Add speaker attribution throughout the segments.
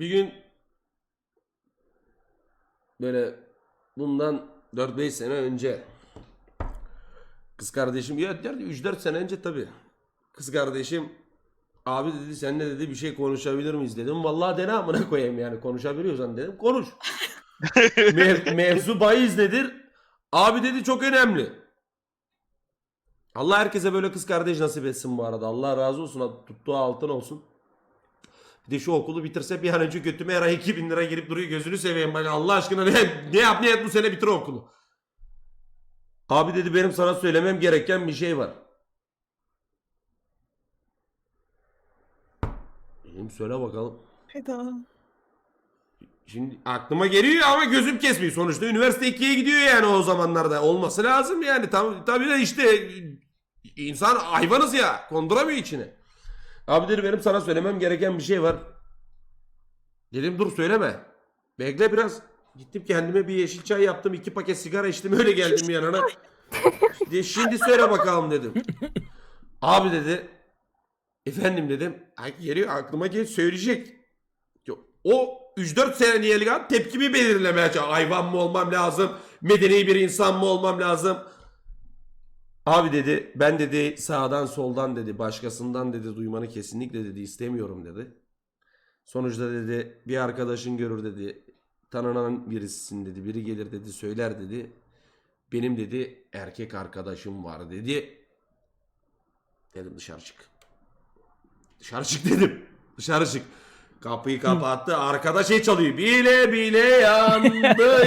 Speaker 1: bir gün böyle bundan 4-5 sene önce kız kardeşim ya 3-4 sene önce tabii. Kız kardeşim abi dedi seninle dedi bir şey konuşabilir miyiz dedim. Vallahi dene amına koyayım yani konuşabiliyorsan dedim. Konuş. Mev- mevzu bahis nedir? Abi dedi çok önemli. Allah herkese böyle kız kardeş nasip etsin bu arada. Allah razı olsun. Tuttuğu altın olsun. Bir de şu okulu bitirse bir an önce götüme her ay 2000 lira girip duruyor. Gözünü seveyim. Bana Allah aşkına ne, ne yap ne et bu sene bitir okulu. Abi dedi benim sana söylemem gereken bir şey var. Dedim söyle bakalım.
Speaker 2: Hayda.
Speaker 1: Şimdi aklıma geliyor ama gözüm kesmiyor. Sonuçta üniversite 2'ye gidiyor yani o zamanlarda. Olması lazım yani. Tam, tabii de işte insan hayvanız ya. Konduramıyor içine. Abi dedi benim sana söylemem gereken bir şey var. Dedim dur söyleme. Bekle biraz. Gittim kendime bir yeşil çay yaptım. iki paket sigara içtim. Öyle geldim yanına. İşte şimdi söyle bakalım dedim. Abi dedi. Efendim dedim. Geliyor aklıma gel söyleyecek. O 3-4 senelik an tepkimi belirlemeye çalışıyorum. Hayvan mı olmam lazım? Medeni bir insan mı olmam lazım? Abi dedi ben dedi sağdan soldan dedi başkasından dedi duymanı kesinlikle dedi istemiyorum dedi. Sonuçta dedi bir arkadaşın görür dedi tanınan birisisin dedi biri gelir dedi söyler dedi. Benim dedi erkek arkadaşım var dedi. Dedim dışarı çık. Dışarı çık dedim. Dışarı çık. Kapıyı kapattı. Arkada şey çalıyor. Bile bile yandı.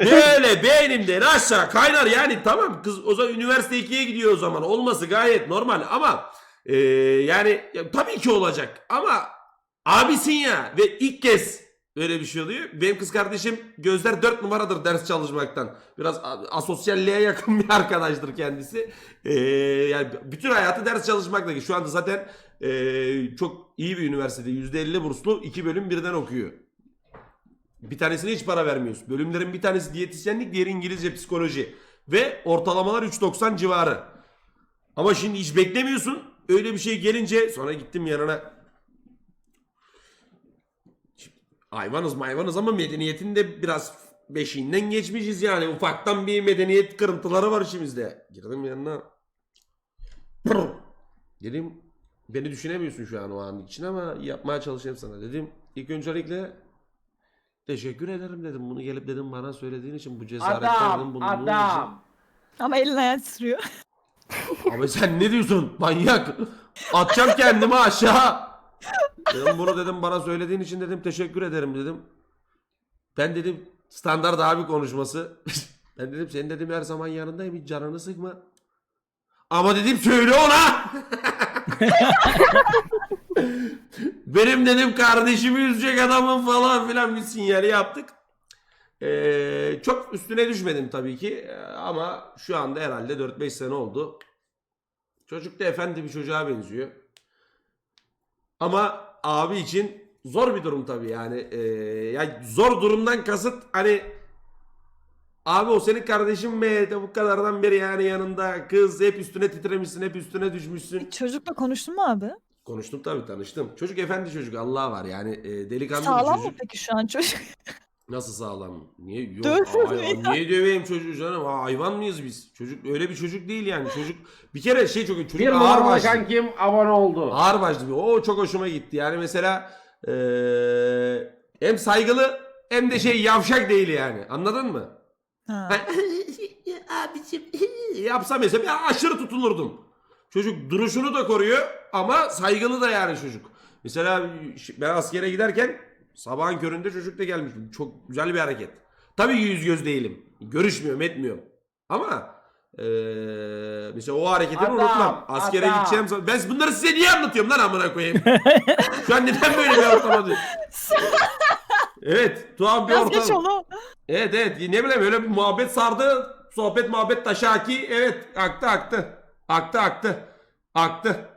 Speaker 1: Böyle beynimden aşağı kaynar. Yani tamam kız o zaman üniversite 2'ye gidiyor o zaman. Olması gayet normal ama e, yani ya, tabii ki olacak. Ama abisin ya ve ilk kez böyle bir şey oluyor. Benim kız kardeşim gözler 4 numaradır ders çalışmaktan. Biraz asosyalliğe yakın bir arkadaştır kendisi. E, yani bütün hayatı ders çalışmakla. Şu anda zaten ee, çok iyi bir üniversitede %50 burslu iki bölüm birden okuyor. Bir tanesine hiç para vermiyoruz. Bölümlerin bir tanesi diyetisyenlik, diğeri İngilizce psikoloji. Ve ortalamalar 3.90 civarı. Ama şimdi hiç beklemiyorsun. Öyle bir şey gelince sonra gittim yanına. Hayvanız mayvanız ama medeniyetin de biraz beşiğinden geçmişiz yani. Ufaktan bir medeniyet kırıntıları var içimizde. Girdim yanına. Dedim beni düşünemiyorsun şu an o an için ama yapmaya çalışayım sana dedim. İlk öncelikle teşekkür ederim dedim. Bunu gelip dedim bana söylediğin için bu cesaretten dedim
Speaker 3: Adam,
Speaker 1: bulunduğun
Speaker 3: adam.
Speaker 2: Ama elin ayağın titriyor.
Speaker 1: için. Abi sen ne diyorsun manyak? Atacağım kendimi aşağı. Dedim bunu dedim bana söylediğin için dedim teşekkür ederim dedim. Ben dedim standart abi konuşması. ben dedim senin dedim her zaman yanındayım hiç canını sıkma. Ama dedim söyle ona. Benim dedim kardeşimi üzecek adamın falan filan bir sinyali yaptık. Ee, çok üstüne düşmedim tabii ki Ee, ama şu anda herhalde 4-5 sene oldu. Çocuk da efendi bir çocuğa benziyor. Ama abi için zor bir durum tabii yani. Ee, yani zor durumdan kasıt hani abi o senin kardeşin mi de bu kadardan beri yani yanında kız hep üstüne titremişsin hep üstüne düşmüşsün.
Speaker 2: Çocukla konuştun mu abi?
Speaker 1: Konuştum tabii tanıştım. Çocuk efendi çocuk Allah var yani e, delikanlı bir
Speaker 2: Sağlam mı
Speaker 1: çocuk.
Speaker 2: peki şu an çocuk?
Speaker 1: Nasıl sağlam? Niye? Yok.
Speaker 2: Ya.
Speaker 1: niye döveyim çocuğu canım? Ha, hayvan mıyız biz? Çocuk öyle bir çocuk değil yani. Çocuk bir kere şey çok çocuk
Speaker 3: Bir
Speaker 1: ağır
Speaker 3: numaralı
Speaker 1: başlı.
Speaker 3: kankim abone oldu.
Speaker 1: Ağır başlı bir. O çok hoşuma gitti. Yani mesela eee, hem saygılı hem de şey yavşak değil yani. Anladın mı?
Speaker 2: Ha.
Speaker 1: Abicim yapsa mesela bir aşırı tutulurdum. Çocuk duruşunu da koruyor ama saygılı da yani çocuk. Mesela ben askere giderken sabahın köründe çocuk da gelmiş. Çok güzel bir hareket. Tabii yüz göz değilim. Görüşmüyorum etmiyorum. Ama eee mesela o hareketini
Speaker 3: Adam,
Speaker 1: unutmam. Askere
Speaker 3: adam.
Speaker 1: gideceğim zaman. Ben bunları size niye anlatıyorum lan amına koyayım? Şu an neden böyle bir ortama? Evet tuhaf bir ortam. Evet evet ne bileyim öyle bir muhabbet sardı. Sohbet muhabbet taşaki. Evet aktı aktı. Aktı aktı. Aktı.